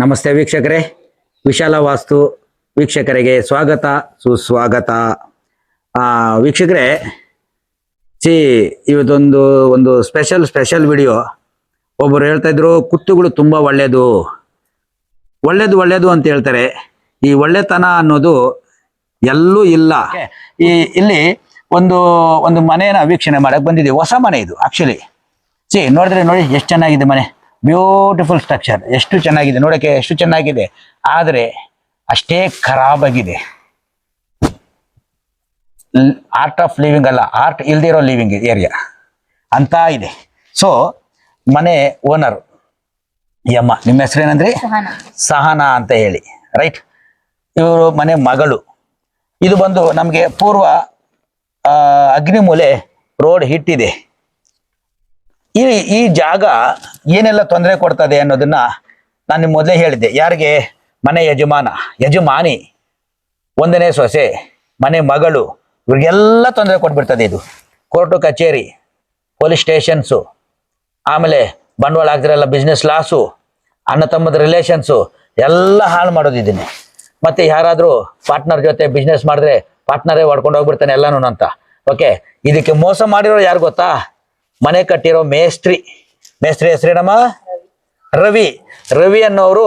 ನಮಸ್ತೆ ವೀಕ್ಷಕರೇ. ವಿಶಾಲ ವಾಸ್ತು ವೀಕ್ಷಕರಿಗೆ ಸ್ವಾಗತ, ಸುಸ್ವಾಗತ. ವೀಕ್ಷಕರೇ, ಸಿ, ಇವತ್ತೊಂದು, ಒಂದು ಸ್ಪೆಷಲ್ ಸ್ಪೆಷಲ್ ವಿಡಿಯೋ ಒಬ್ಬರು ಹೇಳ್ತಾ ಇದ್ರು, ಕುತ್ತುಗಳು ತುಂಬ ಒಳ್ಳೆಯದು ಒಳ್ಳೇದು ಒಳ್ಳೇದು ಅಂತ ಹೇಳ್ತಾರೆ. ಈ ಒಳ್ಳೆತನ ಅನ್ನೋದು ಎಲ್ಲೂ ಇಲ್ಲ. ಈ, ಇಲ್ಲಿ ಒಂದು ಒಂದು ಮನೆಯನ್ನ ವೀಕ್ಷಣೆ ಮಾಡಕ್ ಬಂದಿದ್ದೀವಿ. ಹೊಸ ಮನೆ ಇದು ಆಕ್ಚುಲಿ ಸಿ, ನೋಡಿದ್ರೆ ನೋಡಿ, ಎಷ್ಟು ಚೆನ್ನಾಗಿದೆ ಮನೆ. ಬ್ಯೂಟಿಫುಲ್ ಸ್ಟ್ರಕ್ಚರ್ ಎಷ್ಟು ಚೆನ್ನಾಗಿದೆ. ನೋಡಕ್ಕೆ ಎಷ್ಟು ಚೆನ್ನಾಗಿದೆ. ಆದರೆ ಅಷ್ಟೇ ಖರಾಬಾಗಿದೆ. ಆರ್ಟ್ ಆಫ್ ಲಿವಿಂಗ್ ಅಲ್ಲ. ಆರ್ಟ್ ಇಲ್ದಿರೋ ಲಿವಿಂಗ್ ಏರಿಯಾ ಅಂತ ಇದೆ. ಸೊ ಮನೆ ಓನರ್ ಯಮ್ಮ. ನಿಮ್ಮ ಹೆಸರೇನಂದ್ರೆ? ಸಹನ. ಸಹನಾ ಅಂತ ಹೇಳಿ. ರೈಟ್ ಇವರು ಮನೆ ಮಗಳು. ಇದು ಬಂದು ನಮಗೆ ಪೂರ್ವ ಅಗ್ನಿಮೂಲೆ ರೋಡ್ ಹಿಟ್ಟಿದೆ. ಈ ಈ ಜಾಗ ಏನೆಲ್ಲ ತೊಂದರೆ ಕೊಡ್ತದೆ ಅನ್ನೋದನ್ನ ನಾನು ನಿಮ್ಮ ಮೊದಲೇ ಹೇಳಿದ್ದೆ. ಯಾರಿಗೆ? ಮನೆ ಯಜಮಾನ, ಯಜಮಾನಿ, ಒಂದನೇ ಸೊಸೆ, ಮನೆ ಮಗಳು, ಇವ್ರಿಗೆಲ್ಲ ತೊಂದರೆ ಕೊಟ್ಬಿಡ್ತದೆ ಇದು. ಕೋರ್ಟು, ಕಚೇರಿ, ಪೊಲೀಸ್ ಸ್ಟೇಷನ್ಸು, ಆಮೇಲೆ ಬಂಡವಾಳ ಹಾಕ್ದಿರಲ್ಲ ಬಿಸ್ನೆಸ್ ಲಾಸು ಅಣ್ಣ ತಮ್ಮದ ರಿಲೇಷನ್ಸು ಎಲ್ಲ ಹಾಳು ಮಾಡೋದು ಮತ್ತೆ ಯಾರಾದರೂ ಪಾರ್ಟ್ನರ್ ಜೊತೆ ಬಿಸ್ನೆಸ್ ಮಾಡಿದ್ರೆ ಪಾರ್ಟ್ನರೇ ಹೊಡ್ಕೊಂಡು ಹೋಗ್ಬಿಡ್ತಾನೆ ಎಲ್ಲನೂ ಅಂತ ಓಕೆ ಇದಕ್ಕೆ ಮೋಸ ಮಾಡಿರೋ ಯಾರು ಗೊತ್ತಾ? ಮನೆ ಕಟ್ಟಿರೋ ಮೇಸ್ತ್ರಿ. ಮೇಸ್ತ್ರಿ ಹೆಸರೇನಮ್ಮ ರವಿ. ರವಿ ಅನ್ನೋರು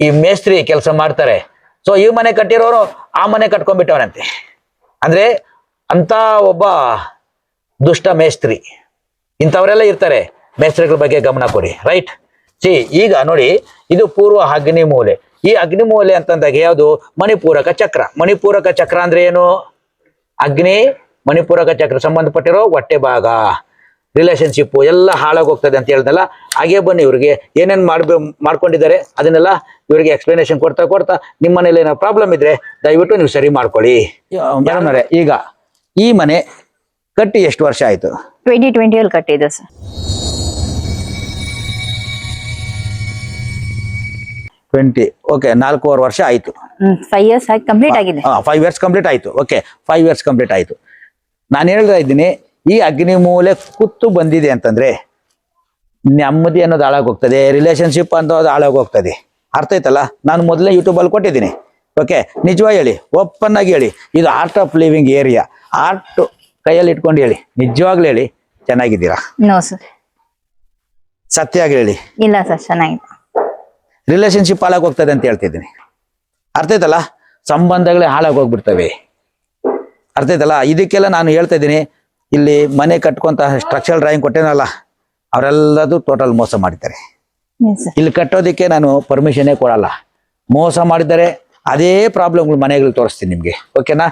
ಈ ಮೇಸ್ತ್ರಿ ಕೆಲಸ ಮಾಡ್ತಾರೆ. ಸೊ ಈ ಮನೆ ಕಟ್ಟಿರೋರು ಆ ಮನೆ ಕಟ್ಕೊಂಡ್ಬಿಟ್ಟವನಂತೆ ಅಂದ್ರೆ ಅಂತ ಒಬ್ಬ ದುಷ್ಟ ಮೇಸ್ತ್ರಿ. ಇಂಥವರೆಲ್ಲ ಇರ್ತಾರೆ. ಮೇಸ್ತ್ರಿಗಳ ಬಗ್ಗೆ ಗಮನ ಕೊಡಿ. ರೈಟ್ ಸಿ ಈಗ ನೋಡಿ, ಇದು ಪೂರ್ವ ಅಗ್ನಿ ಮೂಲೆ. ಈ ಅಗ್ನಿ ಮೂಲೆ ಅಂತಂದಾಗ ಯಾವುದು? ಮಣಿಪೂರಕ ಚಕ್ರ. ಮಣಿಪೂರಕ ಚಕ್ರ ಅಂದ್ರೆ ಏನು? ಅಗ್ನಿ, ಮಣಿಪೂರಕ ಚಕ್ರ. ಸಂಬಂಧಪಟ್ಟಿರೋ ಹೊಟ್ಟೆ ಭಾಗ. ರಿಲೇಶನ್ಶಿಪ್ ಎಲ್ಲ ಹಾಳಾಗೋಗ್ತದೆ ಅಂತ ಹೇಳ್ದಲ್ಲ ಹಾಗೆ ಬನ್ನಿ ಇವ್ರಿಗೆ. ಏನೇನು ಮಾಡ್ಬೇ ಮಾಡ್ಕೊಂಡಿದ್ದಾರೆ ಅದನ್ನೆಲ್ಲ ಇವರಿಗೆ ಎಕ್ಸ್ಪ್ಲನೇಷನ್ ಕೊಡ್ತಾ ಕೊಡ್ತಾ ನಿಮ್ಮ ಮನೇಲಿ ಏನೋ ಪ್ರಾಬ್ಲಮ್ ಇದ್ರೆ ದಯವಿಟ್ಟು ನೀವು ಸರಿ ಮಾಡ್ಕೊಳ್ಳಿ. ಈಗ ಈ ಮನೆ ಕಟ್ಟಿ ಎಷ್ಟು ವರ್ಷ ಆಯ್ತು? ಟ್ವೆಂಟಿ ಟ್ವೆಂಟಿಯಲ್ಲಿ ಕಟ್ಟಿದ್ದು ಸರ್. ಟ್ವೆಂಟಿ ಓಕೆ ನಾಲ್ಕೂವರೆ ವರ್ಷ ಆಯ್ತು. ಫೈವ್ ಇಯರ್ಸ್ ಕಂಪ್ಲೀಟ್ ಆಗಿದೆ. ಫೈವ್ ಇಯರ್ಸ್ ಕಂಪ್ಲೀಟ್ ಆಯ್ತು ಓಕೆ ಫೈವ್ ಇಯರ್ಸ್ ಕಂಪ್ಲೀಟ್ ಆಯ್ತು. ನಾನು ಹೇಳ್ತಾ ಇದ್ದೀನಿ ಈ ಅಗ್ನಿಮೂಲೆ ಕುತ್ತು ಬಂದಿದೆ ಅಂತಂದ್ರೆ ನೆಮ್ಮದಿ ಅನ್ನೋದು ಹಾಳಾಗೋಗ್ತದೆ ರಿಲೇಶನ್ಶಿಪ್ ಅನ್ನೋದು ಹಾಳಾಗೋಗ್ತದೆ. ಅರ್ಥ ಆಯ್ತಲ್ಲ? ನಾನು ಮೊದಲೇ ಯೂಟ್ಯೂಬಲ್ಲಿ ಕೊಟ್ಟಿದ್ದೀನಿ. ಓಕೆ ನಿಜವಾಗಿ ಹೇಳಿ ಓಪನ್ ಆಗಿ ಹೇಳಿ. ಇದು art of living area art ಕೈಯಲ್ಲಿ ಇಟ್ಕೊಂಡು ಹೇಳಿ. ನಿಜವಾಗ್ಲೂ ಹೇಳಿ ಚೆನ್ನಾಗಿದ್ದೀರಾ? ನೋ ಸರ್ ಸತ್ಯಾಗಿ ಹೇಳಿ. ಇಲ್ಲ ಸರ್ ಚೆನ್ನಾಗಿದೆ. ರಿಲೇಶನ್ಶಿಪ್ ಹಾಳಾಗೋಗ್ತದೆ ಅಂತ ಹೇಳ್ತಿದ್ದೀನಿ. ಅರ್ಥ ಆಯ್ತಲ್ಲ? ಸಂಬಂಧಗಳೇ ಹಾಳಾಗೋಗ್ಬಿಡ್ತವೆ. ಅರ್ಥ ಆಯ್ತಲ್ಲ? ಇದಕ್ಕೆಲ್ಲ ನಾನು ಹೇಳ್ತಾ ಇದ್ದೀನಿ ಇಲ್ಲಿ ಮನೆ ಕಟ್ಕೊಂತ ಸ್ಟ್ರಕ್ಚರಲ್ ಡ್ರಾಯಿಂಗ್ ಕೊಟ್ಟೇನಲ್ಲ ಅವರೆಲ್ಲದೂ ಟೋಟಲ್ ಮೋಸ ಮಾಡಿದ್ದಾರೆ. ಇಲ್ಲಿ ಕಟ್ಟೋದಕ್ಕೆ ನಾನು ಪರ್ಮಿಷನ್ನೇ ಕೊಡಲ್ಲ. ಮೋಸ ಮಾಡಿದರೆ ಅದೇ ಪ್ರಾಬ್ಲಮ್ಗಳು ಮನೆಗಳು ತೋರಿಸ್ತೀನಿ ನಿಮಗೆ. ಓಕೆನಾ.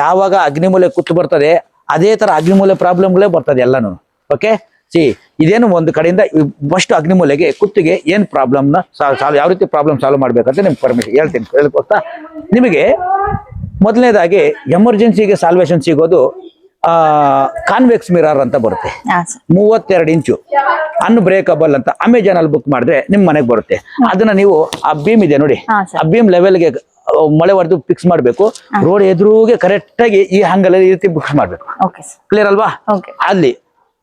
ಯಾವಾಗ ಅಗ್ನಿಮೂಲೆ ಕುತ್ತು ಬರ್ತದೆ ಅದೇ ತರ ಅಗ್ನಿಮೂಲೆ ಪ್ರಾಬ್ಲಮ್ಗಳೇ ಬರ್ತದೆ ಎಲ್ಲಾನು. ಓಕೆ ಸಿ ಇದೇನು ಒಂದು ಕಡೆಯಿಂದ ಫಸ್ಟ್ ಅಗ್ನಿಮೂಲೆಗೆ ಕುತ್ತಿಗೆ ಏನ್ ಪ್ರಾಬ್ಲಮ್ನ ಸಾಲ್ವ್ ಯಾವ ರೀತಿ ಪ್ರಾಬ್ಲಮ್ ಸಾಲ್ವ್ ಮಾಡ್ಬೇಕಂತ ನಿಮ್ಗೆ ಪರ್ಮಿಷನ್ ಹೇಳ್ತೀನಿ. ಹೇಳ್ಕೊಡ್ತಾ? ನಿಮಗೆ ಮೊದಲನೇದಾಗಿ ಎಮರ್ಜೆನ್ಸಿಗೆ ಸಾಲ್ವೇಷನ್ ಸಿಗೋದು ಕಾನ್ವೆಕ್ಸ್ ಮಿರರ್ ಅಂತ ಬರುತ್ತೆ. ಮೂವತ್ತೆರಡು ಇಂಚು. ಅನ್ಬ್ರೇಕಬಲ್ ಅಂತ ಅಮೆಜಾನ್ ಅಲ್ಲಿ ಬುಕ್ ಮಾಡಿದ್ರೆ ನಿಮ್ ಮನೆಗೆ ಬರುತ್ತೆ. ಅದನ್ನ ನೀವು ಆ ಬೀಮ್ ಇದೆ ನೋಡಿ. ಆ ಬೀಮ್ ಲೆವೆಲ್ಗೆ ಮಳೆ ಹೊಡೆದು ಫಿಕ್ಸ್ ಮಾಡಬೇಕು. ರೋಡ್ ಎದುರುಗೆ ಕರೆಕ್ಟ್ ಆಗಿ ಈ ಹಂಗಲ್ ಈ ರೀತಿ ಬುಕ್ ಮಾಡ್ಬೇಕು. ಕ್ಲಿಯರ್ ಅಲ್ವಾ? ಅಲ್ಲಿ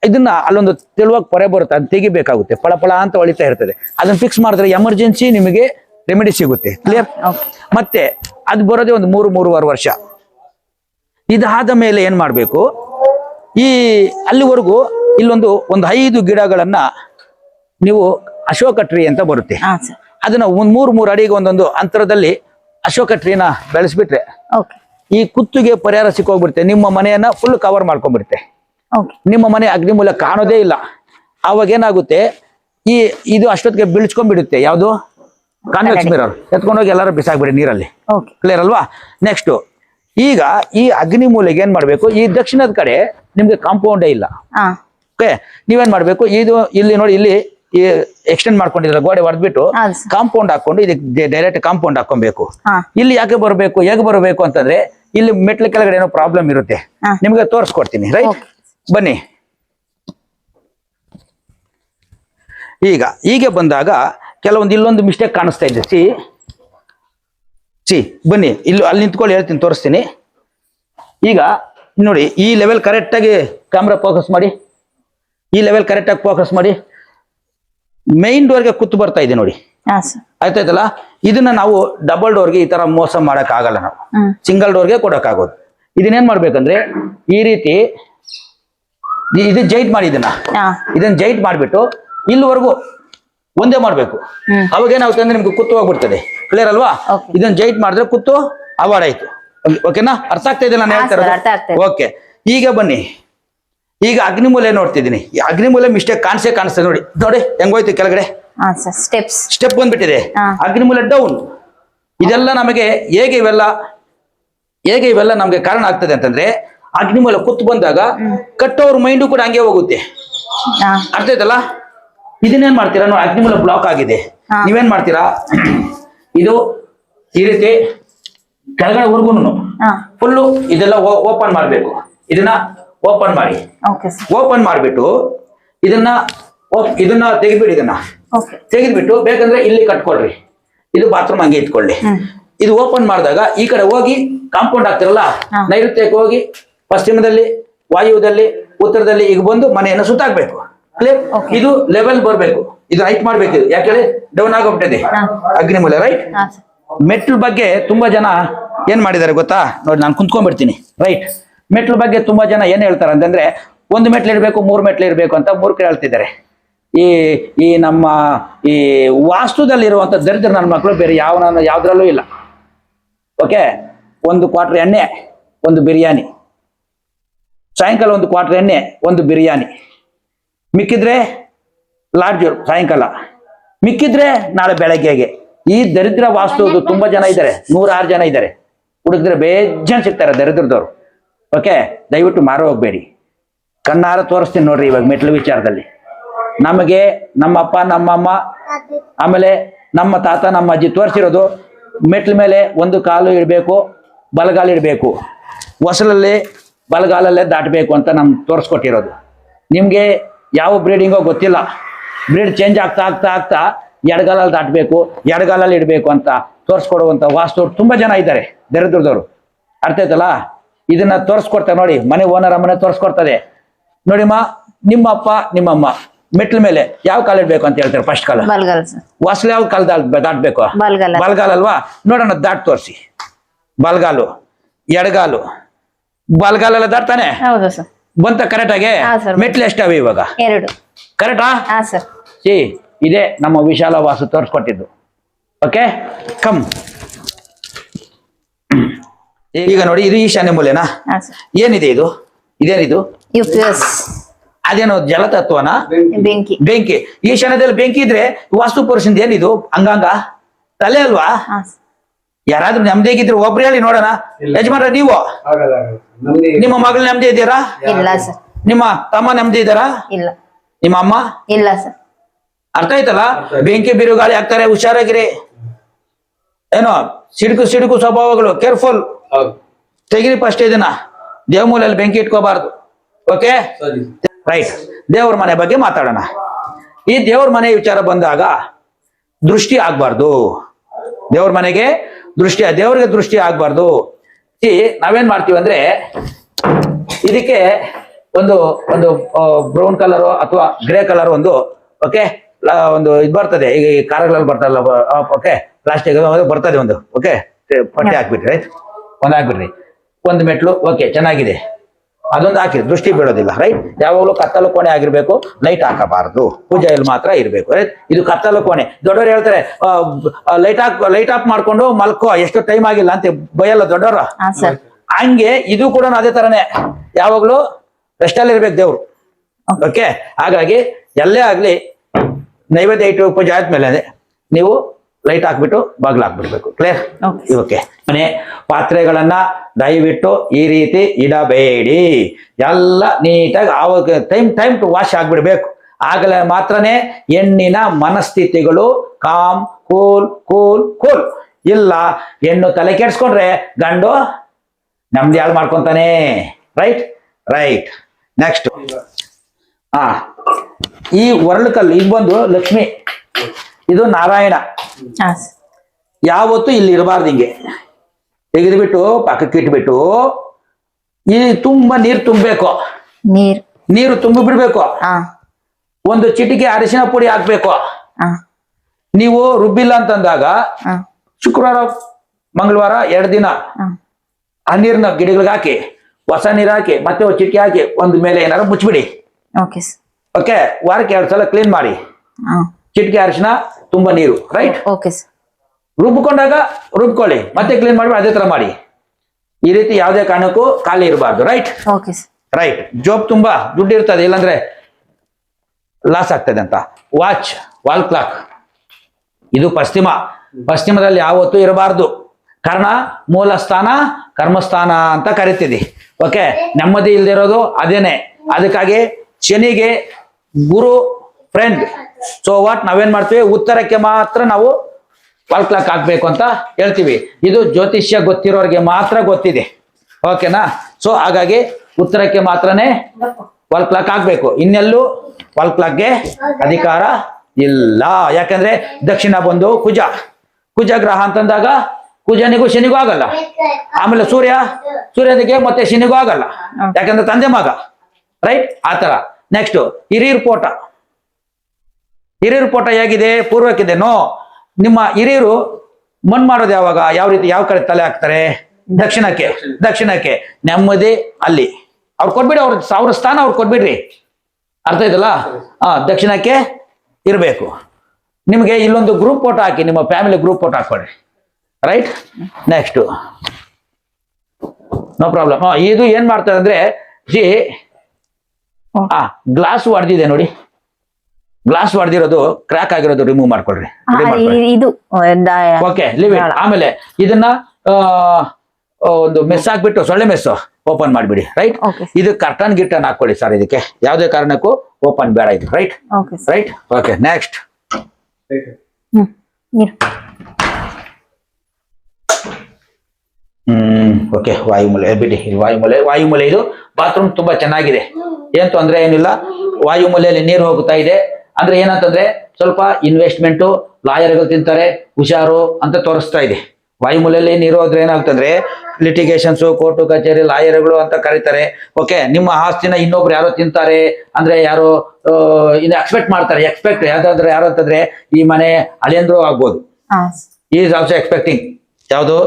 ಇದನ್ನ ಅಲ್ಲೊಂದು ತೆಳುವಾಗಿ ಪೊರೆ ಬರುತ್ತೆ ಅದು ತೆಗಿಬೇಕಾಗುತ್ತೆ. ಪಳಪಳ ಪಳ ಅಂತ ಹೊಳಿತಾ ಇರ್ತದೆ. ಅದನ್ನ ಫಿಕ್ಸ್ ಮಾಡಿದ್ರೆ ಎಮರ್ಜೆನ್ಸಿ ನಿಮಗೆ ರೆಮಿಡಿ ಸಿಗುತ್ತೆ. ಕ್ಲಿಯರ್ ಮತ್ತೆ ಅದು ಬರೋದೇ ಒಂದು ಮೂರು ಮೂರುವರೆ ವರ್ಷ. ಇದಾದ ಮೇಲೆ ಏನ್ ಮಾಡಬೇಕು? ಈ ಅಲ್ಲಿವರೆಗೂ ಇಲ್ಲೊಂದು ಒಂದು ಐದು ಗಿಡಗಳನ್ನ ನೀವು ಅಶೋಕ ಟ್ರೀ ಅಂತ ಬರುತ್ತೆ. ಅದನ್ನ ಒಂದ್ ಮೂರ್ ಮೂರ್ ಅಡಿಗೆ ಒಂದೊಂದು ಅಂತರದಲ್ಲಿ ಅಶೋಕ ಟ್ರೀನ ಬೆಳೆಸ್ಬಿಟ್ರೆ ಈ ಕುತ್ತಿಗೆ ಪರಿಹಾರ ಸಿಕ್ಕೋಗ್ಬಿಡುತ್ತೆ. ನಿಮ್ಮ ಮನೆಯನ್ನ ಫುಲ್ ಕವರ್ ಮಾಡ್ಕೊಂಡ್ಬಿಡುತ್ತೆ. ನಿಮ್ಮ ಮನೆ ಅಗ್ನಿ ಮೂಲ ಕಾಣೋದೇ ಇಲ್ಲ. ಅವಾಗ ಏನಾಗುತ್ತೆ? ಈ ಇದು ಅಷ್ಟೊತ್ತಿಗೆ ಬೀಳ್ಸ್ಕೊಂಡ್ಬಿಡುತ್ತೆ. ಯಾವುದು? Convex mirror. ಎತ್ಕೊಂಡೋಗಿ ಎಲ್ಲರೂ ಬಿಸಾಕ್ಬಿಡಿ ನೀರಲ್ಲಿ. ಕ್ಲಿಯರ್ ಅಲ್ವಾ? ನೆಕ್ಸ್ಟ್ ಈಗ ಈ ಅಗ್ನಿ ಮೂಲೆಗೆ ಏನ್ ಮಾಡ್ಬೇಕು? ಈ ದಕ್ಷಿಣದ ಕಡೆ ನಿಮ್ಗೆ ಕಾಂಪೌಂಡೇ ಇಲ್ಲ. ಓಕೆ ನೀವೇನ್ ಮಾಡ್ಬೇಕು? ಇದು ಇಲ್ಲಿ ನೋಡಿ ಇಲ್ಲಿ ಎಕ್ಸ್ಟೆಂಡ್ ಮಾಡ್ಕೊಂಡಿದ್ರ ಗೋಡೆ ಹೊಡೆದ್ಬಿಟ್ಟು ಕಾಂಪೌಂಡ್ ಹಾಕೊಂಡು ಇದಕ್ಕೆ ಡೈರೆಕ್ಟ್ ಕಾಂಪೌಂಡ್ ಹಾಕೊಬೇಕು. ಇಲ್ಲಿ ಯಾಕೆ ಬರಬೇಕು? ಹೇಗೆ ಬರಬೇಕು ಅಂತಂದ್ರೆ ಇಲ್ಲಿ ಮೆಟ್ಲ ಕೆಳಗಡೆ ಏನೋ ಪ್ರಾಬ್ಲಮ್ ಇರುತ್ತೆ. ನಿಮ್ಗೆ ತೋರಿಸ್ಕೊಡ್ತೀನಿ ರೈಟ್ ಬನ್ನಿ. ಈಗ ಹೀಗೆ ಬಂದಾಗ ಕೆಲವೊಂದು ಇಲ್ಲೊಂದು ಮಿಸ್ಟೇಕ್ ಕಾಣಿಸ್ತಾ ಇದೆ. ಸಿ ಸಿ ಬನ್ನಿ ಇಲ್ಲಿ ಅಲ್ಲಿ ನಿಂತ್ಕೊಳ್ಳಿ ಹೇಳ್ತೀನಿ ತೋರಿಸ್ತೀನಿ. ಈಗ ನೋಡಿ ಈ ಲೆವೆಲ್ ಕರೆಕ್ಟಾಗಿ ಕ್ಯಾಮ್ರಾ ಫೋಕಸ್ ಮಾಡಿ. ಈ ಲೆವೆಲ್ ಕರೆಕ್ಟಾಗಿ ಫೋಕಸ್ ಮಾಡಿ. ಮೈನ್ ಡೋರ್ಗೆ ಕುತ್ತು ಬರ್ತಾ ಇದೆ ನೋಡಿ. ಆಯ್ತಾಯ್ತಲ್ಲ? ಇದನ್ನ ನಾವು ಡಬಲ್ ಡೋರ್ಗೆ ಈ ತರ ಮೋಸ ಮಾಡಕ್ ಆಗಲ್ಲ ನಾವು ಸಿಂಗಲ್ ಡೋರ್ಗೆ ಕೊಡಕ್ಕಾಗೋದು. ಇದನ್ನೇನ್ ಮಾಡ್ಬೇಕಂದ್ರೆ ಈ ರೀತಿ ಇದು ಜೈಟ್ ಮಾಡಿ ಇದನ್ನ. ಇದನ್ನ ಜೈಟ್ ಮಾಡಿಬಿಟ್ಟು ಇಲ್ಲಿವರೆಗೂ ಒಂದೇ ಮಾಡ್ಬೇಕು. ಹ್ಮ್. ಅವಾಗ ಏನಾಗುತ್ತೆ ಅಂದ್ರೆ ನಿಮ್ಗೆ ಕುತ್ತು ಹೋಗ್ಬಿಡ್ತದೆ. ಕ್ಲಿಯರ್ ಅಲ್ವಾ? ಇದನ್ನ ಜೈಟ್ ಮಾಡಿದ್ರೆ ಕೂತು ಅವಾರ್ಡ್ ಆಯ್ತು. ಓಕೆನಾ ಅರ್ಥ ಆಗ್ತಾ ಇದೆ ನಾನು ಹೇಳ್ತಾ ಓಕೆ ಈಗ ಬನ್ನಿ. ಈಗ ಅಗ್ನಿಮೂಲೆ ನೋಡ್ತಿದ್ದೀನಿ. ಅಗ್ನಿಮೂಲೆ ಮಿಸ್ಟೇಕ್ ಕಾಣಿಸೇ ಕಾಣಿಸ್ತದೆ ನೋಡಿ. ನೋಡಿ ಹೆಂಗೋಯ್ತು ಕೆಳಗಡೆ? ಸ್ಟೆಪ್ಸ್ ಸ್ಟೆಪ್ ಬಂದ್ಬಿಟ್ಟಿದೆ. ಅಗ್ನಿಮೂಲೆ ಡೌನ್ ಇದೆಲ್ಲ ನಮಗೆ ಹೇಗೆ ಇವೆಲ್ಲ ಹೇಗೆ ಇವೆಲ್ಲ ನಮಗೆ ಕಾರಣ ಆಗ್ತದೆ ಅಂತಂದ್ರೆ ಅಗ್ನಿಮೂಲೆ ಕುತ್ತು ಬಂದಾಗ ಕಟ್ಟೋರ್ ಮೈಂಡು ಕೂಡ ಹಂಗೆ ಹೋಗುತ್ತೆ. ಅರ್ಥ ಆಯ್ತಲ್ಲ? ಇದನ್ನೇನ್ ಮಾಡ್ತೀರಾ? ನೋಡಿ ಅಗ್ನಿಮೂಲ ಬ್ಲಾಕ್ ಆಗಿದೆ. ನೀವೇನ್ ಮಾಡ್ತೀರಾ? ಇದು ಈ ರೀತಿ ಕೆಳಗಡೆ ವರ್ಗುನು ಹಾ. ಫುಲ್ಲು ಇದೆಲ್ಲ ಓಪನ್ ಮಾಡಬೇಕು. ಇದನ್ನ ಓಪನ್ ಮಾಡಿ. ಓಪನ್ ಮಾಡಿಬಿಟ್ಟು ಇದನ್ನ ಇದನ್ನ ತೆಗೆದ್ಬಿಡಿ ಇದನ್ನ. ತೆಗೆದ್ಬಿಟ್ಟು ಬೇಕಂದ್ರೆ ಇಲ್ಲಿ ಕಟ್ಕೊಳ್ರಿ. ಇದು ಬಾತ್ರೂಮ್ ಹಂಗೆ ಇಟ್ಕೊಳ್ಳಿ. ಇದು ಓಪನ್ ಮಾಡಿದಾಗ ಈ ಕಡೆ ಹೋಗಿ ಕಾಂಪೌಂಡ್ ಆಗ್ತಿರಲ್ಲ. ನೈಋತ್ಯಕ್ಕೆ ಹೋಗಿ ಪಶ್ಚಿಮದಲ್ಲಿ ವಾಯುವದಲ್ಲಿ ಉತ್ತರದಲ್ಲಿ ಈಗ ಬಂದು ಮನೆಯನ್ನು ಸುತ್ತಾಕ್ಬೇಕು. ಕ್ಲಿಯರ್. ಇದು ಲೆವೆಲ್ ಬರಬೇಕು. ಇದು ಹೈಟ್ ಮಾಡ್ಬೇಕು ಇದು. ಯಾಕೆ ಡೌನ್ ಆಗೋಗ್ಬಿಟ್ಟಿದೆ ಅಗ್ನಿ ಅಗ್ನಿಮೂಲ ರೈಟ್ ಮೆಟ್ಲ ಬಗ್ಗೆ ತುಂಬಾ ಜನ ಏನ್ ಮಾಡಿದ್ದಾರೆ ಗೊತ್ತಾ? ನೋಡಿ ನಾನು ಕುಂತ್ಕೊಂಡ್ಬಿಡ್ತೀನಿ. ರೈಟ್ ಮೆಟ್ಲು ಬಗ್ಗೆ ತುಂಬಾ ಜನ ಏನ್ ಹೇಳ್ತಾರೆ ಅಂತಂದ್ರೆ ಒಂದು ಮೆಟ್ಲು ಇರಬೇಕು ಮೂರು ಮೆಟ್ಲು ಇರಬೇಕು ಅಂತ ಮೂರ್ಖರು ಹೇಳ್ತಿದ್ದಾರೆ. ಈ ಈ ನಮ್ಮ ಈ ವಾಸ್ತುದಲ್ಲಿರುವಂತ ದರಿದ್ರ ನನ್ನ ಮಕ್ಕಳು ಬೇರೆ ಯಾವ ನಾನು ಯಾವ್ದ್ರಲ್ಲೂ ಇಲ್ಲ. ಓಕೆ ಒಂದು ಕ್ವಾರ್ಟರ್ ಎಣ್ಣೆ ಒಂದು ಬಿರಿಯಾನಿ. ಸಾಯಂಕಾಲ ಒಂದು ಕ್ವಾರ್ಟರ್ ಎಣ್ಣೆ ಒಂದು ಬಿರಿಯಾನಿ. ಮಿಕ್ಕಿದ್ರೆ ಲಾಡ್ಜ್ ಸಾಯಂಕಾಲ. ಮಿಕ್ಕಿದ್ರೆ ನಾಳೆ ಬೆಳಗ್ಗೆಗೆ ಈ ದರಿದ್ರ ವಾಸ್ತು ತುಂಬಾ ಜನ ಇದ್ದಾರೆ ನೂರಾರು ಜನ ಇದ್ದಾರೆ ಹುಡುಗಿದ್ರೆ ಬೇಜಾನ್ ಸಿಗ್ತಾರೆ ದರಿದ್ರದವ್ರು. ಓಕೆ ದಯವಿಟ್ಟು ಮಾರೋ ಹೋಗ್ಬೇಡಿ. ಕಣ್ಣಾರ ತೋರಿಸ್ತೀನಿ ನೋಡ್ರಿ ಇವಾಗ ಮೆಟ್ಲು ವಿಚಾರದಲ್ಲಿ. ನಮಗೆ ನಮ್ಮಪ್ಪ ನಮ್ಮಮ್ಮ ಆಮೇಲೆ ನಮ್ಮ ತಾತ, ನಮ್ಮ ಅಜ್ಜಿ ತೋರಿಸಿರೋದು ಮೆಟ್ಲ ಮೇಲೆ ಒಂದು ಕಾಲು ಇಡಬೇಕು, ಬಲಗಾಲು ಇಡಬೇಕು. ಹೊಸಲಲ್ಲಿ ಬಲಗಾಲಲ್ಲೇ ದಾಟಬೇಕು ಅಂತ ನಮ್ಗೆ ತೋರಿಸ್ಕೊಟ್ಟಿರೋದು. ನಿಮಗೆ ಯಾವ ಬ್ರೀಡಿಂಗೋ ಗೊತ್ತಿಲ್ಲ. ಬ್ರೀಡ್ ಚೇಂಜ್ ಆಗ್ತಾ ಆಗ್ತಾ ಆಗ್ತಾ ಎಡಗಾಲಲ್ಲಿ ದಾಟಬೇಕು ಎಡಗಾಲಲ್ಲಿ ಇಡಬೇಕು ಅಂತ ತೋರಿಸ್ಕೊಡುವಂಥ ವಾಸ್ತುವ್ರು ತುಂಬ ಜನ ಇದ್ದಾರೆ ದರಿದ್ರದವರು. ಅರ್ಥ ಆಯ್ತಲ್ಲ? ಇದನ್ನ ತೋರಿಸ್ಕೊಡ್ತಾರೆ ನೋಡಿ ಮನೆ ಓನರ್ ಅಮ್ಮನೆ ತೋರಿಸ್ಕೊಡ್ತದೆ. ನೋಡಿಮ್ಮ ನಿಮ್ಮ ಅಪ್ಪ ನಿಮ್ಮಮ್ಮ ಮೆಟ್ಲ ಮೇಲೆ ಯಾವ ಕಾಲ ಇಡ್ಬೇಕು ಅಂತ ಹೇಳ್ತಾರೆ ಫಸ್ಟ್ ಕಾಲ? ವಾಸಲ್ ಯಾವ ಕಾಲ ದಾಟ್ಬೇಕು? ಬಲ್ಗಾಲ. ಅಲ್ವಾ? ನೋಡೋಣ ದಾಟ್ ತೋರಿಸಿ. ಬಲ್ಗಾಲು ಎಡಗಾಲು. ಬಲ್ಗಾಲೆಲ್ಲ ದಾಟ್ತಾನೆ? ಬಂತ ಕರೆಕ್ಟ್ ಆಗಿ. ಮೆಟ್ಲು ಎಷ್ಟಾವೆ ಇವಾಗ? ಎರಡು. ಕರೆಕ್ಟಾ ಹಾ ಸರ್ ಸಿ ಇದೆ ನಮ್ಮ ವಿಶಾಲ ವಾಸು ತೋರಿಸ್ಕೊಟ್ಟಿದ್ದು. ಓಕೆ ಕಮ್ ಈಗ ನೋಡಿ ಇದು ಈಶಾನ್ಯ ಮೂಲೆನಾ? ಹಾ ಸರ್ ಏನಿದೆ ಇದು? ಇದೇನಿದು? ಅದೇನು ಅದೇನೋ ಜಲತತ್ವನ? ಬೆಂಕಿ. ಬೆಂಕಿ. ಈಶಾನ್ಯದಲ್ಲಿ ಬೆಂಕಿ ಇದ್ರೆ ವಾಸ್ತು ಪುರುಷನ್ ಏನಿದು? ಅಂಗಾಂಗ? ತಲೆ ಅಲ್ವಾ? ಯಾರಾದ್ರೂ ನಮ್ದೇಗಿದ್ರು ಒಬ್ರು ಹೇಳಿ ನೋಡೋಣ. ಯಜಮಾನ್ರ ನೀವು? ನಿಮ್ಮ ಮಗಳು ನೆಮ್ಮದಿ ಇದ್ದೀರಾ ಇಲ್ಲ ಸರ್. ನಿಮ್ಮ ತಮ್ಮ ನೆಮ್ಮದಿ ಇದ್ದಾರಾ ಇಲ್ಲ. ನಿಮ್ಮ ಅಮ್ಮ? ಇಲ್ಲ ಸರ್. ಅರ್ಥ ಆಯ್ತಲ್ಲ? ಬೆಂಕಿ ಬಿರುಗಾಳಿ ಹಾಕ್ತಾರೆ ಹುಷಾರಾಗಿರಿ. ಏನೋ ಸಿಡುಕು ಸಿಡುಕು ಸ್ವಭಾವಗಳು ಕೇರ್ಫುಲ್ ತೆಗಿರಿ ಫಸ್ಟ್ ಇದನ್ನ. ದೇವಮೂಲಲ್ಲಿ ಬೆಂಕಿ ಇಟ್ಕೋಬಾರ್ದು. ಓಕೆ ಸರಿ. ರೈಟ್ ದೇವ್ರ ಮನೆ ಬಗ್ಗೆ ಮಾತಾಡೋಣ. ಈ ದೇವ್ರ ಮನೆ ವಿಚಾರ ಬಂದಾಗ ದೃಷ್ಟಿ ಆಗ್ಬಾರ್ದು. ದೇವ್ರ ಮನೆಗೆ ದೃಷ್ಟಿ ದೇವ್ರಿಗೆ ದೃಷ್ಟಿ ಆಗ್ಬಾರ್ದು. ನಾವೇನ್ ಮಾಡ್ತೀವಿ ಅಂದ್ರೆ ಇದಕ್ಕೆ ಒಂದು ಒಂದು ಬ್ರೌನ್ ಕಲರ್ ಅಥವಾ ಗ್ರೇ ಕಲರ್ ಒಂದು ಓಕೆ ಒಂದು ಇದು ಬರ್ತದೆ. ಈಗ ಈ ಕಾರಗಳಲ್ಲಿ ಬರ್ತಲ್ಲ ಓಕೆ ಪ್ಲಾಸ್ಟಿಕ್ ಬರ್ತದೆ ಒಂದು ಓಕೆ ಪಟ್ಟೆ ಹಾಕ್ಬಿಟ್ರಿ ಆಯ್ತು ಒಂದು ಹಾಕ್ಬಿಟ್ರಿ ಒಂದು ಮೆಟ್ಲು ಓಕೆ ಚೆನ್ನಾಗಿದೆ. ಅದೊಂದು ಹಾಕಿ ದೃಷ್ಟಿ ಬೀಳೋದಿಲ್ಲ ರೈಟ್ ಯಾವಾಗಲೂ ಕತ್ತಲು ಕೋಣೆ ಆಗಿರ್ಬೇಕು ಲೈಟ್ ಹಾಕಬಾರದು. ಪೂಜೆಯಲ್ಲಿ ಮಾತ್ರ ಇರಬೇಕು ರೈಟ್ ಇದು ಕತ್ತಲು ಕೋಣೆ. ದೊಡ್ಡವರು ಹೇಳ್ತಾರೆ ಲೈಟ್ ಹಾಕ್ ಲೈಟ್ ಆಫ್ ಮಾಡ್ಕೊಂಡು ಮಲ್ಕೋ ಎಷ್ಟು ಟೈಮ್ ಆಗಿಲ್ಲ ಅಂತ ಬಯಲ್ಲ ದೊಡ್ಡವರು. ಹಂಗೆ ಇದು ಕೂಡ ಅದೇ ತರನೇ. ಯಾವಾಗಲೂ ರೆಸ್ಟಲ್ಲಿ ಇರ್ಬೇಕು ದೇವ್ರು. ಓಕೆ ಹಾಗಾಗಿ ಎಲ್ಲೇ ಆಗ್ಲಿ ನೈವೇದ್ಯ ಇಟ್ಟು ಪೂಜೆ ಆದ್ಮೇಲೆ ನೀವು ಲೈಟ್ ಹಾಕ್ಬಿಟ್ಟು ಬಾಗಿಲು ಹಾಕ್ಬಿಡ್ಬೇಕು. ಕ್ಲಿಯರ್. ಓಕೆ ಮನೆ ಪಾತ್ರೆಗಳನ್ನ ದಯವಿಟ್ಟು ಈ ರೀತಿ ಇಡಬೇಡಿ. ಎಲ್ಲ ನೀಟಾಗಿ ಆವಾಗ ಟೈಮ್ ಟೈಮ್ ಟು ವಾಶ್ ಆಗ್ಬಿಡ್ಬೇಕು. ಆಗಲೇ ಮಾತ್ರನೇ ಹೆಣ್ಣಿನ ಮನಸ್ಥಿತಿಗಳು ಕಾಮ್ ಕೂಲ್ ಕೂಲ್ ಕೂಲ್ ಇಲ್ಲ ಹೆಣ್ಣು ತಲೆ ಕೆಡ್ಸ್ಕೊಂಡ್ರೆ ಗಂಡು ನಮ್ದು ಯಾಳು ಮಾಡ್ಕೊಂತಾನೆ. ರೈಟ್ ರೈಟ್ ನೆಕ್ಸ್ಟ್ ಆ ಈ ಕಲ್ಲು ಇದು ಬಂದು ಲಕ್ಷ್ಮಿ. ಇದು ನಾರಾಯಣ. ಯಾವತ್ತು ಇಲ್ಲಿ ಇರಬಾರ್ದು ಹಿಂಗೆ. ತೆಗೆದ್ಬಿಟ್ಟು ಪಕ್ಕಕ್ಕೆ ಇಟ್ಬಿಟ್ಟು ಈ ತುಂಬಾ ನೀರು ತುಂಬಬೇಕು. ನೀರ್. ನೀರು ತುಂಬಿ ಬಿಡ್ಬೇಕು. ಹಾ. ಒಂದು ಚಿಟಿಕೆ ಅರಿಶಿನ ಪುಡಿ ಹಾಕ್ಬೇಕು. ನೀವು ರುಬ್ಬಿಲ್ಲ ಅಂತಂದಾಗ ಶುಕ್ರವಾರ ಮಂಗಳವಾರ ಎರಡು ದಿನ ಆ ನೀರನ್ನ ಗಿಡಗಳಿಗೆ ಹಾಕಿ ಹೊಸ ನೀರು ಹಾಕಿ ಮತ್ತೆ ಒಂದು ಚಿಟಿಕೆ ಹಾಕಿ ಒಂದ್ ಮೇಲೆ ಏನಾರು ಮುಚ್ಚಿಬಿಡಿ. ಓಕೆ ವಾರಕ್ಕೆ ಎರಡು ಸಲ ಕ್ಲೀನ್ ಮಾಡಿ. ಚಿಟಿಕೆ ಅರಿಶಿನ ತುಂಬಾ ನೀರು ರೈಟ್ ಓಕೆ ಸರ್ ರುಬ್ಕೊಳ್ಳಿ ಮತ್ತೆ ಕ್ಲೀನ್ ಮಾಡಿ ಅದೇ ತರ ಮಾಡಿ. ಈ ರೀತಿ ಯಾವುದೇ ಕಾರಣಕ್ಕೂ ಖಾಲಿ ಇರಬಾರ್ದು ರೈಟ್ ಓಕೆ ಸರ್ ರೈಟ್ ಜೋಬ್ ತುಂಬಾ ದುಡ್ಡು ಇರ್ತದೆ ಇಲ್ಲಾಂದ್ರೆ ಲಾಸ್ ಆಗ್ತದೆ ಅಂತ. ವಾಚ್ ವಾಲ್ ಕ್ಲಾಕ್ ಇದು ಪಶ್ಚಿಮ. ಪಶ್ಚಿಮದಲ್ಲಿ ಯಾವತ್ತೂ ಇರಬಾರ್ದು. ಕಾರಣ ಮೂಲ ಸ್ಥಾನ ಕರ್ಮಸ್ಥಾನ ಅಂತ ಕರಿತೀವಿ ಓಕೆ ನೆಮ್ಮದಿ ಇಲ್ದಿರೋದು ಅದೇನೆ. ಅದಕ್ಕಾಗಿ ಶನಿಗೆ ಗುರು ಫ್ರೆಂಡ್ ಸೊ ವಾಟ್ ನಾವೇನ್ ಮಾಡ್ತೀವಿ? ಉತ್ತರಕ್ಕೆ ಮಾತ್ರ ನಾವು ವಾಲ್ ಕ್ಲಾಕ್ ಹಾಕ್ಬೇಕು ಅಂತ ಹೇಳ್ತೀವಿ. ಇದು ಜ್ಯೋತಿಷ್ಯ ಗೊತ್ತಿರೋರಿಗೆ ಮಾತ್ರ ಗೊತ್ತಿದೆ. ಓಕೆನಾ ಸೊ ಹಾಗಾಗಿ ಉತ್ತರಕ್ಕೆ ಮಾತ್ರನೇ ವಾಲ್ ಕ್ಲಾಕ್ ಹಾಕ್ಬೇಕು. ಇನ್ನೆಲ್ಲೂ ವಾಲ್ ಕ್ಲಾಕ್ಗೆ ಅಧಿಕಾರ ಇಲ್ಲ. ಯಾಕಂದ್ರೆ ದಕ್ಷಿಣ ಬಂದು ಕುಜ. ಕುಜ ಗ್ರಹ ಅಂತಂದಾಗ ಕುಜನಿಗೂ ಶನಿಗೂ ಆಗಲ್ಲ. ಆಮೇಲೆ ಸೂರ್ಯ? ಸೂರ್ಯನಿಗೆ ಮತ್ತೆ ಶನಿಗೂ ಆಗಲ್ಲ. ಯಾಕಂದ್ರೆ ತಂದೆ ಮಗ. ರೈಟ್ ಆತರ ನೆಕ್ಸ್ಟ್ ಹಿರಿಯರ್ ಪೋಟ ಹಿರಿಯರ್ ಪೋಟ ಹೇಗಿದೆ, ಪೂರ್ವಕ್ಕಿದೆ. ನೋ, ನಿಮ್ಮ ಹಿರಿಯರು ಮನ್ ಮಾಡೋದು ಯಾವಾಗ? ಯಾವ ರೀತಿ, ಯಾವ ಕಡೆ ತಲೆ ಹಾಕ್ತಾರೆ? ದಕ್ಷಿಣಕ್ಕೆ ದಕ್ಷಿಣಕ್ಕೆ. ನೆಮ್ಮದಿ ಅಲ್ಲಿ. ಅವ್ರು ಕೊಟ್ಬಿಡಿ, ಅವ್ರ ಸಾವಿರ ಸ್ಥಾನ ಅವ್ರು ಕೊಟ್ಬಿಡ್ರಿ. ಅರ್ಥ ಇದಲ್ಲ ಹಾ ದಕ್ಷಿಣಕ್ಕೆ ಇರಬೇಕು. ನಿಮಗೆ ಇಲ್ಲೊಂದು ಗ್ರೂಪ್ ಫೋಟೋ ಹಾಕಿ, ನಿಮ್ಮ ಫ್ಯಾಮಿಲಿ ಗ್ರೂಪ್ ಫೋಟೋ ಹಾಕೊಳ್ಳಿ ರೈಟ್ ನೆಕ್ಸ್ಟ್ ನೋ ಪ್ರಾಬ್ಲಮ್ ಇದು ಏನ್ ಮಾಡ್ತಾರೆ ಅಂದ್ರೆ ಜಿ. ಆ ಗ್ಲಾಸ್ ಹೊಡೆದಿದೆ ನೋಡಿ. ಗ್ಲಾಸ್ ಹೊಡೆದಿರೋದು ಕ್ರ್ಯಾಕ್ ಆಗಿರೋದು ರಿಮೂವ್ ಮಾಡ್ಕೊಳ್ರಿ. ಇದು ಓಕೆ ಲಿವ್ ಇಟ್ ಆಮೇಲೆ ಇದನ್ನ ಆ, ಒಂದು ಮೆಸ್ ಹಾಕ್ಬಿಟ್ಟು ಸೊಳ್ಳೆ ಮೆಸ್ ಓಪನ್ ಮಾಡ್ಬಿಡಿ ರೈಟ್ ಇದು ಕರ್ಟನ್ ಗಿಟನ್ ಹಾಕೊಳ್ಳಿ ಸರ್ ಇದಕ್ಕೆ. ಯಾವುದೇ ಕಾರಣಕ್ಕೂ ಓಪನ್ ಬೇಡ ಇದು right right okay next hmm okay ವಾಯುಮೂಲೆ ಬಿಡಿ ವಾಯುಮೂಲೆ ವಾಯುಮೂಲೆ ಇದು ಬಾತ್ರೂಮ್ ತುಂಬಾ ಚೆನ್ನಾಗಿದೆ. ಏನ್ ತೊಂದ್ರೆ ಏನಿಲ್ಲ. ವಾಯುಮೂಲೆಯಲ್ಲಿ ನೀರು ಹೋಗ್ತಾ ಇದೆ. ಅಂದ್ರೆ ಏನಂತಂದ್ರೆ ಸ್ವಲ್ಪ ಇನ್ವೆಸ್ಟ್ಮೆಂಟು ಲಾಯರ್ಗಳು ತಿಂತಾರೆ ಹುಷಾರು ಅಂತ ತೋರಿಸ್ತಾ ಇದೆ. ವಾಯುಮೂಲೆಯಲ್ಲಿ ನೀರು ಹೋದ್ರೆ ಏನಾಗ್ತಂದ್ರೆ ಲಿಟಿಗೇಷನ್ಸ್ ಕೋರ್ಟು ಕಚೇರಿ ಲಾಯರ್ಗಳು ಅಂತ ಕರೀತಾರೆ. ಓಕೆ ನಿಮ್ಮ ಆಸ್ತಿನ ಇನ್ನೊಬ್ರು ಯಾರೋ ತಿಂತಾರೆ ಅಂದ್ರೆ ಯಾರೋ ಇನ್ನು ಎಕ್ಸ್ಪೆಕ್ಟ್ ಮಾಡ್ತಾರೆ ಎಕ್ಸ್ಪೆಕ್ಟ್ ಯಾವ್ದಾದ್ರೆ ಯಾರು ಅಂತಂದ್ರೆ ಈ ಮನೆ ಅಳಿಯಂದ್ರು ಆಗ್ಬೋದು. ಈಸ್ ಆಲ್ಸೋ ಎಕ್ಸ್ಪೆಕ್ಟಿಂಗ್ ಯಾವುದು?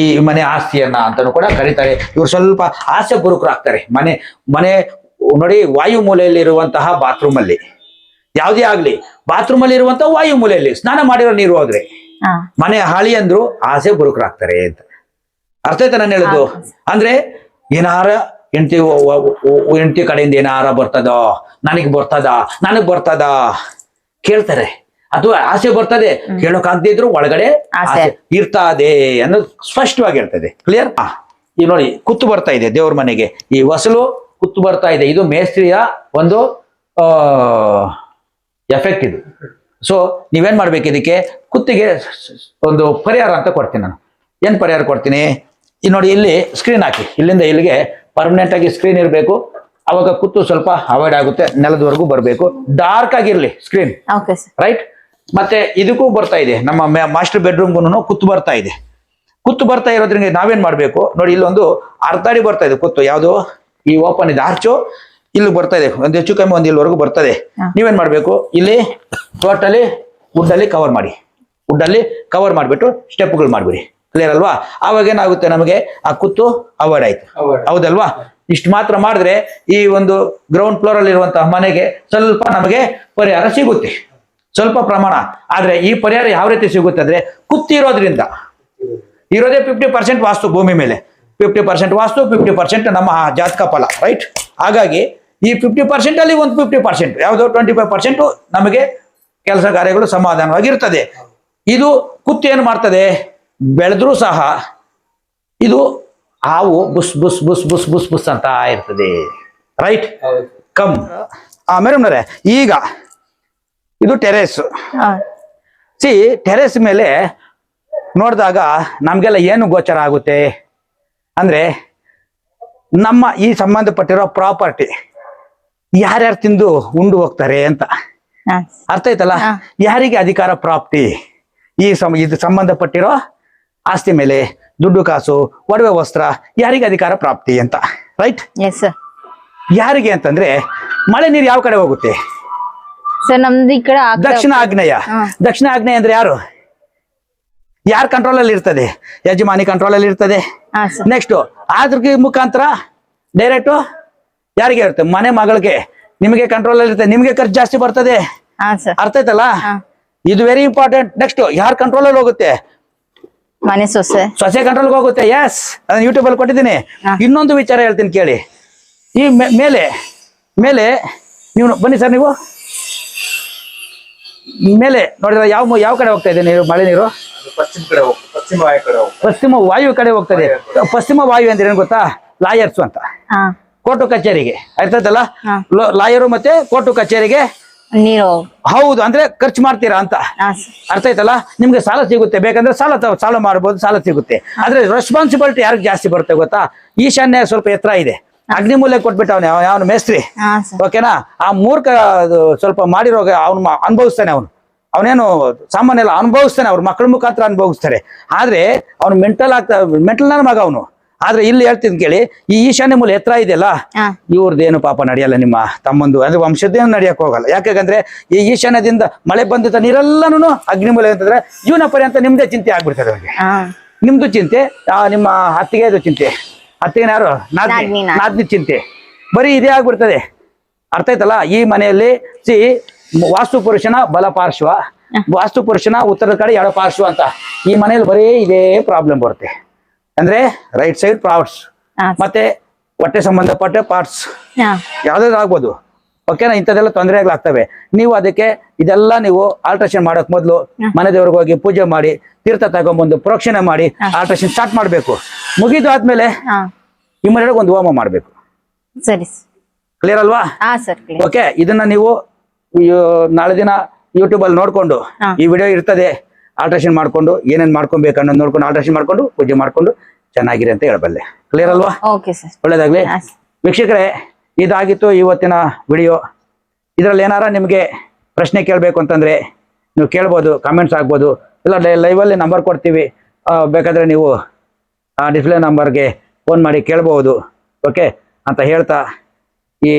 ಈ ಮನೆ ಆಸ್ತಿಯನ್ನ ಅಂತಾನು ಕೂಡ ಕರೀತಾರೆ. ಇವ್ರು ಸ್ವಲ್ಪ ಆಸೆ ಆಗ್ತಾರೆ. ಮನೆ ಮನೆ ನೋಡಿ ವಾಯು ಮೂಲೆಯಲ್ಲಿ ಇರುವಂತಹ ಬಾತ್ರೂಮ್ ಅಲ್ಲಿ. ಯಾವುದೇ ಆಗ್ಲಿ ಬಾತ್ರೂಮ್ ಅಲ್ಲಿ ಇರುವಂತ ವಾಯು ಮೂಲೆಯಲ್ಲಿ ಸ್ನಾನ ಮಾಡಿರೋ ನೀರು ಹೋದ್ರೆ ಮನೆ ಹಾಳಿ ಅಂದ್ರು ಆಸೆ ಬುರುಕರಾಗ್ತಾರೆ ಅಂತ. ಅರ್ಥ ಆಯ್ತಾ ನಾನು ಹೇಳುದು? ಅಂದ್ರೆ ಏನಾರ ಹೆಂಡತಿ ಹೆಂಡತಿ ಕಡೆಯಿಂದ ಏನಾರ ಬರ್ತದ ನನಗ್ ಬರ್ತದ ನನಗ್ ಬರ್ತದ ಕೇಳ್ತಾರೆ. ಅಥವಾ ಆಸೆ ಬರ್ತದೆ. ಕೇಳೋಕ್ ಆಗದೆ ಇದ್ರು ಒಳಗಡೆ ಇರ್ತದೆ ಅನ್ನೋದು ಸ್ಪಷ್ಟವಾಗಿ ಹೇಳ್ತದೆ ಕ್ಲಿಯರ್ ಈ ನೋಡಿ ಕುತ್ತು ಬರ್ತಾ ಇದೆ ದೇವ್ರ ಮನೆಗೆ. ಈ ಹೊಸಲು ಕುತ್ತು ಬರ್ತಾ ಇದೆ. ಇದು ಮೇಸ್ತ್ರಿಯ ಒಂದು ಆ ಎಫೆಕ್ಟ್ ಇದು. ಸೊ ನೀವೇನ್ ಮಾಡ್ಬೇಕು ಇದಕ್ಕೆ? ಕುತ್ತಿಗೆ ಒಂದು ಪರಿಹಾರ ಅಂತ ಕೊಡ್ತೀನಿ ನಾನು. ಏನ್ ಪರಿಹಾರ ಕೊಡ್ತೀನಿ? ಈ ನೋಡಿ ಇಲ್ಲಿ ಸ್ಕ್ರೀನ್ ಹಾಕಿ. ಇಲ್ಲಿಂದ ಇಲ್ಲಿಗೆ ಪರ್ಮನೆಂಟ್ ಆಗಿ ಸ್ಕ್ರೀನ್ ಇರಬೇಕು. ಅವಾಗ ಕುತ್ತು ಸ್ವಲ್ಪ ಅವಾಯ್ಡ್ ಆಗುತ್ತೆ. ನೆಲದವರೆಗೂ ಬರಬೇಕು. ಡಾರ್ಕ್ ಆಗಿರ್ಲಿ ಸ್ಕ್ರೀನ್ ರೈಟ್ ಮತ್ತೆ ಇದಕ್ಕೂ ಬರ್ತಾ ಇದೆ. ನಮ್ಮ ಮಾಸ್ಟರ್ ಬೆಡ್ರೂಮ್ಗೂ ಕುತ್ತು ಬರ್ತಾ ಇದೆ. ಕುತ್ತು ಬರ್ತಾ ಇರೋದ್ರಿಂದ ನಾವೇನ್ ಮಾಡ್ಬೇಕು? ನೋಡಿ ಇಲ್ಲೊಂದು ಅರ್ಧಾಡಿ ಬರ್ತಾ ಇದೆ ಕುತ್ತು ಯಾವುದು? ಈ ಓಪನ್ ಇದೆ. ಆರ್ಚು ಇಲ್ಲಿ ಬರ್ತಾ ಇದೆ. ಒಂದು ಹೆಚ್ಚು ಕಮ್ಮಿ ಒಂದು ಇಲ್ಲಿವರೆಗೂ ಬರ್ತದೆ ಇದೆ. ನೀವೇನ್ ಮಾಡ್ಬೇಕು? ಇಲ್ಲಿ ಟೋಟಲಿ ವುಡ್ಡಲ್ಲಿ ಕವರ್ ಮಾಡಿ. ವುಡ್ಡಲ್ಲಿ ಕವರ್ ಮಾಡಿಬಿಟ್ಟು ಸ್ಟೆಪ್ಗಳು ಮಾಡ್ಬಿಡಿ. ಕ್ಲಿಯರ್ ಅಲ್ವಾ? ಆವಾಗ ಏನಾಗುತ್ತೆ ನಮಗೆ? ಆ ಕುತ್ತು ಅವಾಯ್ಡ್ ಆಯ್ತು. ಹೌದಲ್ವಾ? ಇಷ್ಟು ಮಾತ್ರ ಮಾಡಿದ್ರೆ ಈ ಒಂದು ಗ್ರೌಂಡ್ ಫ್ಲೋರ್ ಅಲ್ಲಿ ಇರುವಂತಹ ಮನೆಗೆ ಸ್ವಲ್ಪ ನಮಗೆ ಪರಿಹಾರ ಸಿಗುತ್ತೆ. ಸ್ವಲ್ಪ ಪ್ರಮಾಣ. ಆದ್ರೆ ಈ ಪರಿಹಾರ ಯಾವ ರೀತಿ ಸಿಗುತ್ತೆ ಅಂದ್ರೆ ಕುತ್ತಿರೋದ್ರಿಂದ. ಇರೋದೇ ಫಿಫ್ಟಿ ಪರ್ಸೆಂಟ್ ವಾಸ್ತು ಭೂಮಿ ಮೇಲೆ. Fifty percent vastu fifty percent ನಮ್ಮ ಜಾತಕ ಫಲ ರೈಟ್ ಹಾಗಾಗಿ ಈ ಫಿಫ್ಟಿ ಪರ್ಸೆಂಟ್ ಅಲ್ಲಿ ಒಂದು ಫಿಫ್ಟಿ ಪರ್ಸೆಂಟ್ ಯಾವುದೋ ಟ್ವೆಂಟಿ ಫೈವ್ ಪರ್ಸೆಂಟ್ ನಮಗೆ ಕೆಲಸ ಕಾರ್ಯಗಳು ಸಮಾಧಾನವಾಗಿರ್ತದೆ. ಇದು ಕುತ್ತಿ ಏನು ಮಾಡ್ತದೆ? ಬೆಳೆದ್ರೂ ಸಹ ಇದು ಹಾವು ಬುಸ್ ಬುಸ್ ಬುಸ್ ಬುಸ್ ಬುಸ್ ಬುಸ್ ಅಂತ ಇರ್ತದೆ. ರೈಟ್ ಕಮ್ ಆಮೇಲೆ ಮೇಡಮ್ನವ್ರೆ ಈಗ ಇದು ಟೆರೇಸ್ ಸಿ ಟೆರೆಸ್ ಮೇಲೆ ನೋಡಿದಾಗ ನಮಗೆಲ್ಲ ಏನು ಗೋಚರ ಆಗುತ್ತೆ? ಅಂದರೆ ನಮ್ಮ ಈ ಸಂಬಂಧಪಟ್ಟಿರೋ ಪ್ರಾಪರ್ಟಿ ಯಾರ್ಯಾರು ತಿಂದು ಉಂಡು ಹೋಗ್ತಾರೆ ಅಂತ. ಅರ್ಥ ಆಯ್ತಲ್ಲ. ಯಾರಿಗೆ ಅಧಿಕಾರ ಪ್ರಾಪ್ತಿ? ಈ ಸಮ ಇದು ಸಂಬಂಧಪಟ್ಟಿರೋ ಆಸ್ತಿ ಮೇಲೆ ದುಡ್ಡು ಕಾಸು ಒಡವೆ ವಸ್ತ್ರ ಯಾರಿಗೆ ಅಧಿಕಾರ ಪ್ರಾಪ್ತಿ ಅಂತ. ರೈಟ್? ಯಾರಿಗೆ ಅಂತಂದ್ರೆ ಮಳೆ ನೀರು ಯಾವ ಕಡೆ ಹೋಗುತ್ತೆ? ಸರ್ ನಮ್ದು ಈ ಕಡೆ ದಕ್ಷಿಣ ಆಗ್ನೇಯ. ದಕ್ಷಿಣ ಆಗ್ನೇಯ ಅಂದ್ರೆ ಯಾರು? ಯಾರ ಕಂಟ್ರೋಲ್ ಅಲ್ಲಿ ಇರ್ತದೆ? ಯಜಮಾನಿ ಕಂಟ್ರೋಲ್ ಅಲ್ಲಿ ಇರ್ತದೆ ನೆಕ್ಸ್ಟ್ ಆದ್ರಿಗೆ ಮುಖಾಂತರ ಡೈರೆಕ್ಟ್ ಯಾರಿಗೆ ಇರುತ್ತೆ? ಮನೆ ಮಗಳಿಗೆ. ನಿಮಗೆ ಕಂಟ್ರೋಲ್ ಅಲ್ಲಿ ಇರುತ್ತೆ. ನಿಮಗೆ ಖರ್ಚು ಜಾಸ್ತಿ ಬರ್ತದೆ. ಹಾ ಸರ್ ಅರ್ಥ ಆಯ್ತಲ್ಲ? ಇದು ವೆರಿ ಇಂಪಾರ್ಟೆಂಟ್ ನೆಕ್ಸ್ಟ್ ಯಾರ ಕಂಟ್ರೋಲ್ ಅಲ್ಲಿ ಹೋಗುತ್ತೆ? ಮನೆ ಸೊಸೆ. ಸೊಸೆ ಕಂಟ್ರೋಲ್ ಹೋಗುತ್ತೆ. ಎಸ್ ಅದನ್ನ ಯೂಟ್ಯೂಬ್ ಅಲ್ಲಿ ಕೊಟ್ಟಿದ್ದೀನಿ. ಇನ್ನೊಂದು ವಿಚಾರ ಹೇಳ್ತೀನಿ ಕೇಳಿ. ಈ ಮೇಲೆ ಮೇಲೆ ನೀವು ಬನ್ನಿ ಸರ್ ನೀವು. ಮೇಲೆ ನೋಡಿದ್ರೆ ಯಾವ ಯಾವ ಕಡೆ ಹೋಗ್ತಾ ಇದೆ ನೀರು ಮಳೆ ನೀರು? ಪಶ್ಚಿಮ ಕಡೆ ಪಶ್ಚಿಮ ವಾಯು ಕಡೆ ಹೋಗ್ ಪಶ್ಚಿಮ ವಾಯು ಕಡೆ ಹೋಗ್ತದೆ ಪಶ್ಚಿಮ ವಾಯು ಅಂದ್ರೆ ಏನು ಗೊತ್ತಾ? ಲಾಯರ್ಸು ಅಂತ. ಹಾ. ಕೋರ್ಟು ಕಚೇರಿಗೆ. ಆಯ್ತಲ್ಲ. ಲಾಯರು ಮತ್ತೆ ಕೋರ್ಟು ಕಚೇರಿಗೆ? ನೀರು. ಹೌದು ಅಂದ್ರೆ ಖರ್ಚು ಮಾಡ್ತೀರಾ ಅಂತ. ಅರ್ಥ ಆಯ್ತಲ್ಲ? ನಿಮ್ಗೆ ಸಾಲ ಸಿಗುತ್ತೆ. ಬೇಕಂದ್ರೆ ಸಾಲ ಸಾಲ ಮಾಡಬಹುದು ಸಾಲ ಸಿಗುತ್ತೆ. ಆದ್ರೆ ರೆಸ್ಪಾನ್ಸಿಬಿಲಿಟಿ ಯಾರಿಗೆ ಜಾಸ್ತಿ ಬರುತ್ತೆ ಗೊತ್ತಾ? ಈಶಾನ್ಯ ಸ್ವಲ್ಪ ಎತ್ತರ ಇದೆ. ಅಗ್ನಿಮೂಲೆ ಕೊಟ್ಬಿಟ್ಟು ಅವನು ಅವನು ಮೇಸ್ತ್ರಿ. ಓಕೆನಾ? ಆ ಮೂರ್ಖ ಸ್ವಲ್ಪ ಮಾಡಿರೋ ಅವನು ಅನುಭವಿಸ್ತಾನೆ ಅವನು. ಅವನೇನು ಸಾಮಾನ್ಯ ಎಲ್ಲ ಅನುಭವಿಸ್ತಾನೆ. ಅವ್ರ ಮಕ್ಕಳ ಮುಖಾಂತರ ಅನುಭವಿಸ್ತಾರೆ. ಆದ್ರೆ ಅವ್ನು ಮೆಂಟಲ್ ಆಗ್ತಾ ಮೆಂಟಲ್ ನನ್ನ ಮಗ ಅವನು. ಆದ್ರೆ ಇಲ್ಲಿ ಹೇಳ್ತೀನಿ ಕೇಳಿ ಈ ಈಶಾನ್ಯ ಮೂಲ ಎತ್ತರ ಇದೆಯಲ್ಲ ಇವ್ರದ್ದೇನು ಪಾಪ ನಡೆಯಲ್ಲ ನಿಮ್ಮ ತಮ್ಮಂದು. ಅಂದ್ರೆ ವಂಶದ್ದೇನು ನಡೆಯಕ್ ಹೋಗಲ್ಲ. ಯಾಕಂದ್ರೆ ಈ ಈಶಾನ್ಯದಿಂದ ಮಳೆ ಬಂದಿದ್ದ ಅಗ್ನಿ ಮೂಲ ಅಂತಂದ್ರೆ ಜೀವನ ಪರ್ಯಂತ ನಿಮ್ದೇ ಚಿಂತೆ ಆಗ್ಬಿಡ್ತದೆ ಅವ್ರಿಗೆ. ನಿಮ್ದು ಚಿಂತೆ ಆ, ನಿಮ್ಮ ಅತ್ತಿಗೆದು ಚಿಂತೆ. ಅತ್ತಿಗೆ ಯಾರು? ನಾದ್ನಿ. ನಾದ್ನಿ ಚಿಂತೆ. ಬರೀ ಇದೇ ಆಗ್ಬಿಡ್ತದೆ. ಅರ್ಥ ಆಯ್ತಲ್ಲ? ಈ ಮನೆಯಲ್ಲಿ ಸಿ ವಾಸ್ತು ಪುರುಷನ ಬಲ ಪಾರ್ಶ್ವ ವಾಸ್ತು ಪುರುಷನ ಉತ್ತರದ ಕಡೆ ಎಡ ಪಾರ್ಶ್ವ ಅಂತ. ಈ ಮನೆಯಲ್ಲಿ ಬರೀ ಇದೇ ಪ್ರಾಬ್ಲಮ್ ಬರುತ್ತೆ. ಅಂದ್ರೆ ರೈಟ್ ಸೈಡ್ ಪಾರ್ಟ್ಸ್ ಮತ್ತೆ ಹೊಟ್ಟೆ ಸಂಬಂಧಪಟ್ಟ ಪಾರ್ಟ್ಸ್ ಯಾವ್ದಾದ್ರು ಆಗ್ಬೋದು? ಓಕೆನಾ ಇಂಥದ್ದೆಲ್ಲ ತೊಂದರೆಗಳಾಗ್ತವೆ ನೀವು ಅದಕ್ಕೆ ಇದೆಲ್ಲ ನೀವು ಆಲ್ಟ್ರೇಷನ್ ಮಾಡೋಕ್ ಮೊದಲು ಮನೆ ದೇವ್ರಿಗೆ ಹೋಗಿ ಪೂಜೆ ಮಾಡಿ ತೀರ್ಥ ತಗೊಂಡ್ಬಂದು ಪ್ರೋಕ್ಷಣೆ ಮಾಡಿ ಆಲ್ಟ್ರೇಷನ್ ಸ್ಟಾರ್ಟ್ ಮಾಡಬೇಕು. ಮುಗಿದು ಆದ್ಮೇಲೆ ಮನೆಯೊಳಗೆ ಒಂದು ಹೋಮ ಮಾಡಬೇಕು. ಸರಿ ಕ್ಲಿಯರ್ ಅಲ್ವಾ? ಓಕೆ ಇದನ್ನ ನೀವು ನಾಳೆ ದಿನ ಯೂಟ್ಯೂಬ್ ಅಲ್ಲಿ ನೋಡ್ಕೊಂಡು ಈ ವಿಡಿಯೋ ಇರ್ತದೆ. ಆಲ್ಟ್ರೇಷನ್ ಮಾಡ್ಕೊಂಡು ಏನೇನ್ ಮಾಡ್ಕೊಬೇಕು ಅನ್ನೋದು ನೋಡ್ಕೊಂಡು ಆಲ್ಟ್ರೇಷನ್ ಮಾಡ್ಕೊಂಡು ಪೂಜೆ ಮಾಡ್ಕೊಂಡು ಚೆನ್ನಾಗಿರಿ ಅಂತ ಹೇಳಬಲ್ಲೆ. ಕ್ಲಿಯರ್ ಅಲ್ವಾ? ಒಳ್ಳೇದಾಗ್ಲಿ. ವೀಕ್ಷಕರೇ ಇದಾಗಿತ್ತು ಇವತ್ತಿನ ವಿಡಿಯೋ. ಇದರಲ್ಲಿ ಏನಾರ ನಿಮಗೆ ಪ್ರಶ್ನೆ ಕೇಳಬೇಕು ಅಂತಂದ್ರೆ ನೀವು ಕೇಳ್ಬೋದು ಕಾಮೆಂಟ್ಸ್ ಆಗ್ಬೋದು ಇಲ್ಲ ಲೈವಲ್ಲಿ ನಂಬರ್ ಕೊಡ್ತೀವಿ. ಬೇಕಾದ್ರೆ ನೀವು ಆ ಡಿಸ್ಪ್ಲೇ ನಂಬರ್ಗೆ ಫೋನ್ ಮಾಡಿ ಕೇಳ್ಬೋದು. ಓಕೆ ಅಂತ ಹೇಳ್ತಾ ಈ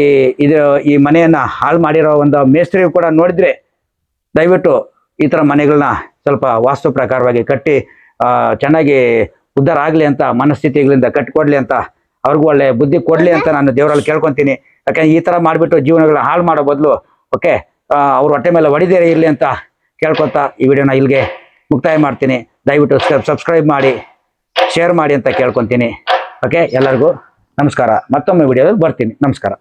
ಇದು ಈ ಮನೆಯನ್ನ ಹಾಳು ಮಾಡಿರೋ ಒಂದು ಮೇಸ್ತ್ರಿಯು ಕೂಡ ನೋಡಿದ್ರೆ ದಯವಿಟ್ಟು ಈ ಥರ ಮನೆಗಳನ್ನ ಸ್ವಲ್ಪ ವಾಸ್ತು ಪ್ರಕಾರವಾಗಿ ಕಟ್ಟಿ ಚೆನ್ನಾಗಿ ಉದ್ಧಾರ ಆಗಲಿ ಅಂತ ಮನಸ್ಥಿತಿಗಳಿಂದ ಕಟ್ಟಿಕೊಡ್ಲಿ ಅಂತ ಅವ್ರಿಗೂ ಒಳ್ಳೆ ಬುದ್ಧಿ ಕೊಡಲಿ ಅಂತ ನಾನು ದೇವರಲ್ಲಿ ಕೇಳ್ಕೊತೀನಿ. ಯಾಕಂದ್ರೆ ಈ ಥರ ಮಾಡಿಬಿಟ್ಟು ಜೀವನಗಳನ್ನ ಹಾಳು ಮಾಡೋ ಬದಲು ಓಕೆ ಅವ್ರ ಹೊಟ್ಟೆ ಮೇಲೆ ಹೊಡಿದೇ ಇರಲಿ ಅಂತ ಕೇಳ್ಕೊತಾ ಈ ವಿಡಿಯೋನ ಇಲ್ಲಿಗೆ ಮುಕ್ತಾಯ ಮಾಡ್ತೀನಿ. ದಯವಿಟ್ಟು ಸಬ್ಸ್ಕ್ರೈಬ್ ಮಾಡಿ ಶೇರ್ ಮಾಡಿ ಅಂತ ಕೇಳ್ಕೊತೀನಿ. ಓಕೆ ಎಲ್ಲರಿಗೂ ನಮಸ್ಕಾರ. ಮತ್ತೊಮ್ಮೆ ವಿಡಿಯೋದಲ್ಲಿ ಬರ್ತೀನಿ. ನಮಸ್ಕಾರ.